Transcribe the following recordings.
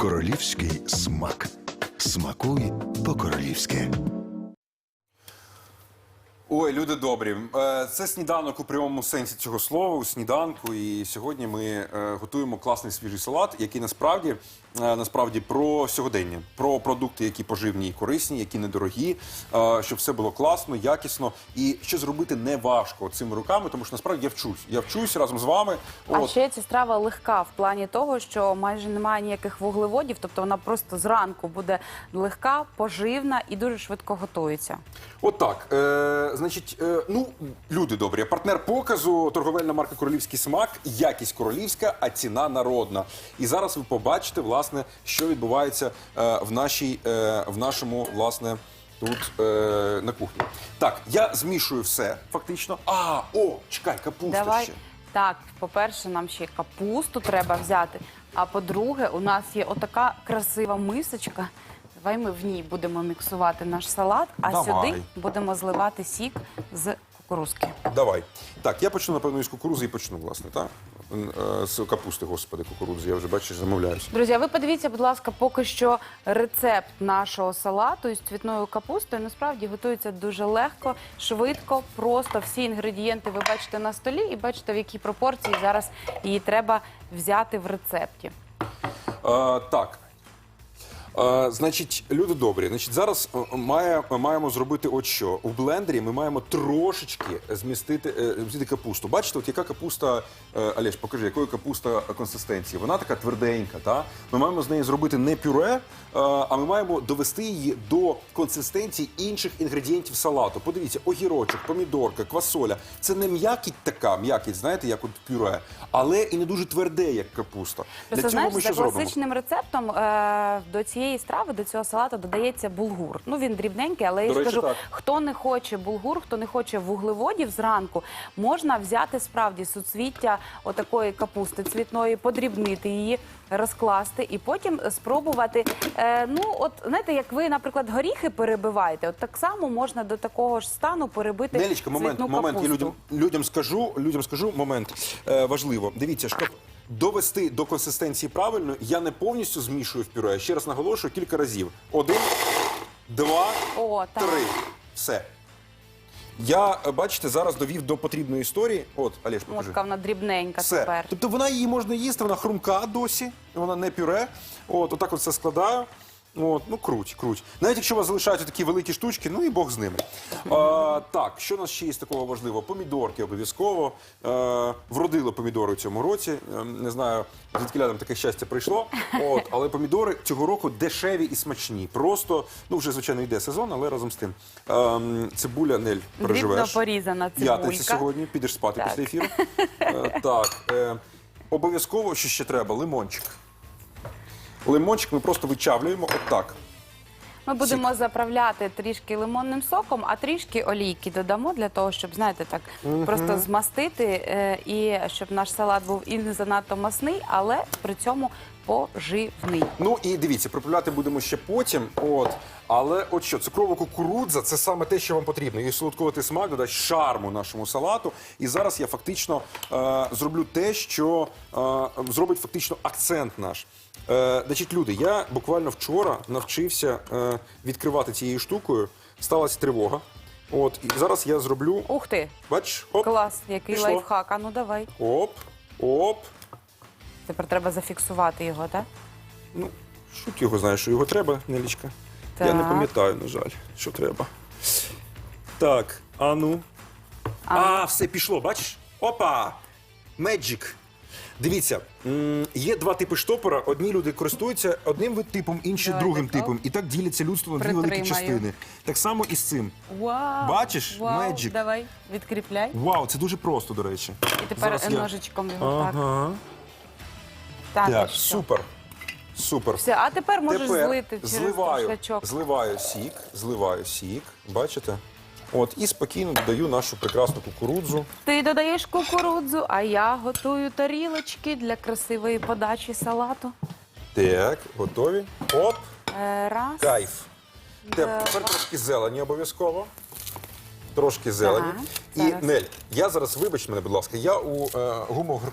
Королівський смак. Смакуй по-королівськи. Ой, люди добрі. Е, Це сніданок у прямому сенсі цього слова, у сніданку. І сьогодні ми е, готуємо класний свіжий салат, який насправді е, насправді про сьогодення, про продукти, які поживні і корисні, які недорогі, щоб все було класно, якісно і що зробити не важко цими руками, тому що насправді я вчусь. Я вчусь разом з вами. А ще ця страва легка в плані того, що майже немає ніяких вуглеводів, тобто вона просто зранку буде легка, поживна і дуже швидко готується. Отак. Е, значить, е, ну, люди добрі. Партнер показу торговельна марка Королівський смак, якість королівська, а ціна народна. І зараз ви побачите, власне, що відбувається е, в, нашій, е, в нашому, власне. Тут е, на кухні. Так, я змішую все, фактично. А, о, чекай, капуста Давай ще. так, по-перше, нам ще капусту треба взяти. А по-друге, у нас є отака красива мисочка. Давай ми в ній будемо міксувати наш салат, а Давай. сюди будемо зливати сік з кукурузки. Давай. Так, я почну, напевно, із кукурузи і почну, власне, так? Е, З капусти, господи, кукурудзи. Я вже бачиш, замовляюся. Друзі, а ви подивіться, будь ласка, поки що рецепт нашого салату із цвітною капустою насправді готується дуже легко, швидко, просто всі інгредієнти ви бачите на столі і бачите, в якій пропорції зараз її треба взяти в рецепті. Е, так. Е, значить, люди добрі. Значить, зараз е, має, маємо зробити от що. У блендері ми маємо трошечки змістити, е, змістити капусту. Бачите, от яка капуста, е, Олеж, покажи, якої капуста консистенції. Вона така тверденька. Та? Ми маємо з неї зробити не пюре, е, а ми маємо довести її до консистенції інших інгредієнтів салату. Подивіться, огірочок, помідорка, квасоля. Це не м'якіть така, м'якіть, знаєте, як от пюре, але і не дуже тверде, як капуста. Просто знаєш, за класичним рецептом е, до цієї страви, до цього салату додається булгур. Ну він дрібненький, але я До речі, кажу, так. хто не хоче булгур, хто не хоче вуглеводів зранку, можна взяти справді суцвіття отакої капусти цвітної, подрібнити її, розкласти і потім спробувати. Е, ну, от знаєте, як ви, наприклад, горіхи перебиваєте, от так само можна до такого ж стану перебити Нелічка, момент, цвітну момент. Я капусту. людям, людям скажу, людям скажу момент е, важливо. Дивіться, щоб довести до консистенції правильно, я не повністю змішую в пюре. Я ще раз наголошую кілька разів. Один, два, О, так. три. Все. Я, е, бачите, зараз довів до потрібної історії. От, Олеж, От покажи. така вона дрібненька Все. тепер. Тобто вона її можна їсти, вона хрумка досі, вона не пюре. От, отак от все складаю. От, ну круть, круть. Навіть якщо у вас залишаються такі великі штучки, ну і Бог з ними. А, так, що у нас ще є з такого важливого? Помідорки обов'язково. Е, вродили помідори в цьому році. Е, не знаю, звідки нам таке щастя прийшло. От, але помідори цього року дешеві і смачні. Просто, ну вже звичайно йде сезон, але разом з тим. Е, цибуля Нель переживеш. Дрібно порізана цибулька. П'ятниця сьогодні, підеш спати Так. після ефіру. Е, так, е, обов'язково, що ще треба, лимончик. Лимончик ми просто вичавлюємо отак. Ми будемо заправляти трішки лимонним соком, а трішки олійки додамо для того, щоб знаєте, так просто змастити е, і щоб наш салат був і не занадто масний, але при цьому поживний. Ну і дивіться, приправляти будемо ще потім. От. Але от що, цукрова кукурудза це саме те, що вам потрібно. І солодковатий смак додасть шарму нашому салату. І зараз я фактично е, зроблю те, що е, зробить фактично акцент наш. Е, значить, люди, я буквально вчора навчився е, відкривати цією штукою. Сталася тривога. От, і зараз я зроблю. Ух ти, Бач, оп, клас, який пішло. лайфхак. А ну давай. Оп, оп. Тепер треба зафіксувати його, так? Ну, шут його знає, що його треба, Нелічка. Я не Так. пам'ятаю, на жаль, що треба. Так, а ну. А, все пішло, бачиш? Опа! Меджик. Дивіться, м, є два типи штопора. Одні люди користуються одним вид типом, інші Давай другим так, типом. І так діляться людство на дві великі Притримаю. частини. Так само і з цим. Вау! Бачиш? Вау, Magic. Давай, відкріпляй. Вау, це дуже просто, до речі. І тепер Зараз я- ножичком його так. Ага. Так, Так, що? супер. Супер. Все, а тепер можеш Тепер злити через зливаю, зливаю сік, зливаю сік, бачите? От, і спокійно додаю нашу прекрасну кукурудзу. Ти додаєш кукурудзу, а я готую тарілочки для красивої подачі салату. Так, готові. Оп, Е, Раз. кайф. Да. Тепер трошки зелені обов'язково. Трошки зелені. І. Нель, я зараз, вибач мене, будь ласка, я у е, гумових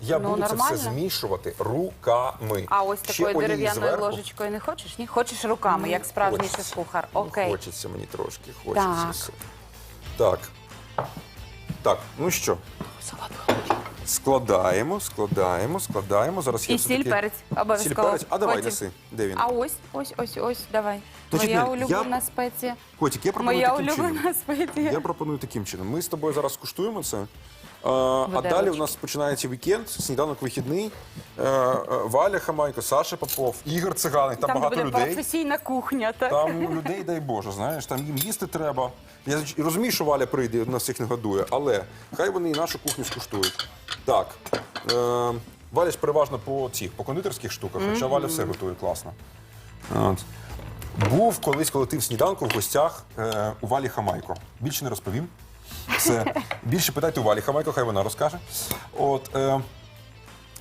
я Ну, буду це нормально. все змішувати руками. А ось Ще такою олії дерев'яною зверху. ложечкою не хочеш? Ні? Хочеш руками, як справжній Хочеться. шеф-кухар. Ну, Окей. Хочеться мені трошки, хочеться. Так. все. Так. Так, ну що, Салат холодний. Складаємо, складаємо, складаємо. Зараз я І сіль, все-таки- перець, обов'язково. Сіль, перець. А давай Потім. неси. Де він? А ось, ось, ось, ось, давай. Значить, Моя Нель, я- улюблена спеція. Котик, я пропоную Моя таким чином. улюблена спеція. Я пропоную таким чином. Ми з тобою зараз куштуємо це. А, а Виделочки. далі у нас починається вікенд, сніданок вихідний. Е, е, Валя Хамайко, Саша Попов, Ігор Циганик, там, Там багато буде людей. професійна кухня. Так? Там людей, дай Боже, знаєш, там їм їсти треба. Я розумію, що Валя прийде і нас всіх не годує, але хай вони і нашу кухню скуштують. Так. Е, Валя переважно по цих, по кондитерських штуках, хоча Валя все готує класно. От. Був колись колектив сніданку в гостях е, у Валі Хамайко. Більше не розповім. Все. Більше питайте у Валі Хамайко, хай вона розкаже. От, е,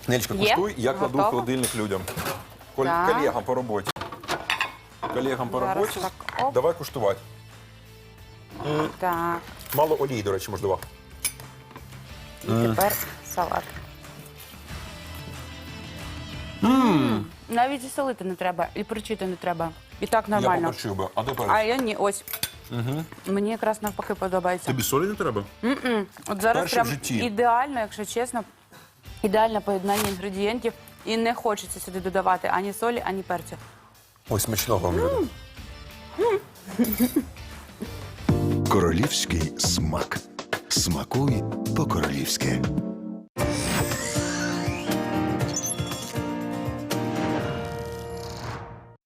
Нелічка, Є? куштуй, я кладу в Готово? холодильник людям. Кол- Так. Колегам по роботі. Колегам по Зараз роботі. так, оп. Давай куштувати. Так, Мало олії, до речі, можливо. і тепер салат. М, Навіть і солити не треба, і перчити не треба. І так Я нормально. поперчив би. А де перець? А я ні, ось. Мені якраз навпаки подобається. Тобі солі не треба? От зараз Вперше прям житті. ідеально, якщо чесно, ідеальне поєднання інгредієнтів. І не хочеться сюди додавати ані солі, ані перцю. Ой, смачного вам люди. Королівський смак. Смакуй по-королівськи.